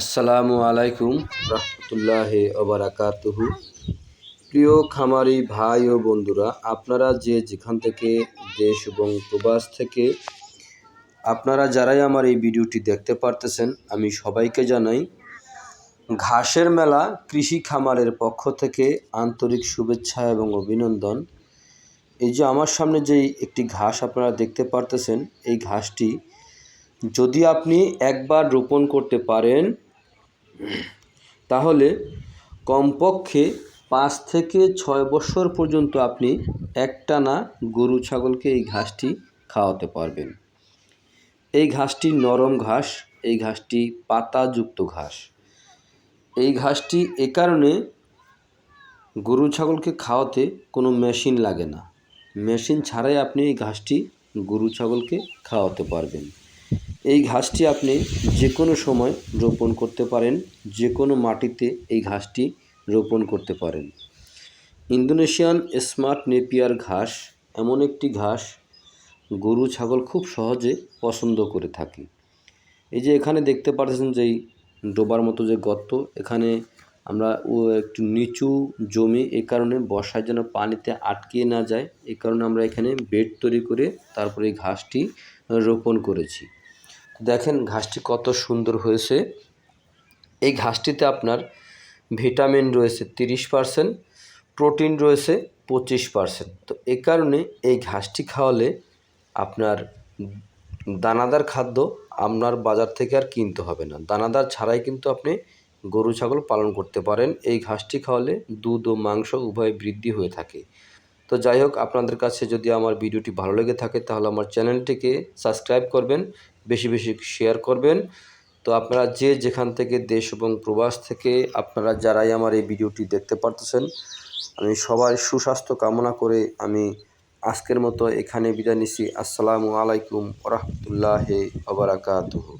আসসালামু আলাইকুম রহমতুল্লাহ ওবরাকাতুহু প্রিয় খামারি ভাই ও বন্ধুরা, আপনারা যে যেখান থেকে দেশ এবং প্রবাস থেকে আপনারা যারাই আমার এই ভিডিওটি দেখতে পারতেছেন, আমি সবাইকে জানাই, ঘাসের মেলা কৃষি খামারের পক্ষ থেকে আন্তরিক শুভেচ্ছা এবং অভিনন্দন। এই যে আমার সামনে যেই একটি ঘাস আপনারা দেখতে পারতেছেন, এই ঘাসটি যদি আপনি একবার রোপণ করতে পারেন তাহলে কমপক্ষে পাঁচ থেকে ছয় বছর পর্যন্ত আপনি একটানা গরু ছাগলকে এই ঘাসটি খাওয়াতে পারবেন। এই ঘাসটি নরম ঘাস, এই ঘাসটি পাতাযুক্ত ঘাস। এই ঘাসটি এ কারণে গরু ছাগলকে খাওয়াতে কোনো মেশিন লাগে না। মেশিন ছাড়াই আপনি এই ঘাসটি গরু ছাগলকে খাওয়াতে পারবেন। এই ঘাসটি আপনি যে কোনো সময় রোপণ করতে পারেন, যে কোনো মাটিতে এই ঘাসটি রোপণ করতে পারেন। ইন্দোনেশিয়ান স্মার্ট নেপিয়ার ঘাস এমন একটি ঘাস গরু ছাগল খুব সহজে পছন্দ করে থাকে। এই যে এখানে দেখতে পাচ্ছেন যে এই ডোবার মতো যে গর্ত, এখানে আমরা একটু নিচু জমি এই কারণে বর্ষার যেন পানিতে আটকে না যায় এই কারণে আমরা এখানে বেড তৈরি করে তারপরে এই ঘাসটি রোপণ করেছি। দেখেন ঘাসটি কত সুন্দর হয়েছে। এই ঘাসটিতে আপনার ভিটামিন রয়েছে তিরিশ পারসেন্ট, প্রোটিন রয়েছে পঁচিশ পারসেন্ট। তো এ কারণে এই ঘাসটি খাওয়ালে আপনার দানাদার খাদ্য আপনার বাজার থেকে আর কিনতে হবে না। দানাদার ছাড়াই কিন্তু আপনি গরু, ছাগল পালন করতে পারেন। এই ঘাসটি খাওয়ালে দুধ ও মাংস উভয় বৃদ্ধি হয়ে থাকে। তো যাই হোক, আপনাদের কাছে যদি আমার ভিডিওটি ভালো লেগে থাকে তাহলে আমার চ্যানেলটিকে সাবস্ক্রাইব করবেন বেশি বেশি শেয়ার করবেন। তো আপনারা যে যেখান থেকে দেশ এবং প্রবাস থেকে আপনারা যারাই আমার এই ভিডিওটি দেখতে পারতেছেন, আমি সবার সুস্বাস্থ্য কামনা করে আমি আজকের মতো এখানে বিদায় নিছি আসসালামু আলাইকুম রহমতুল্লাহ ওবরাকাতুহু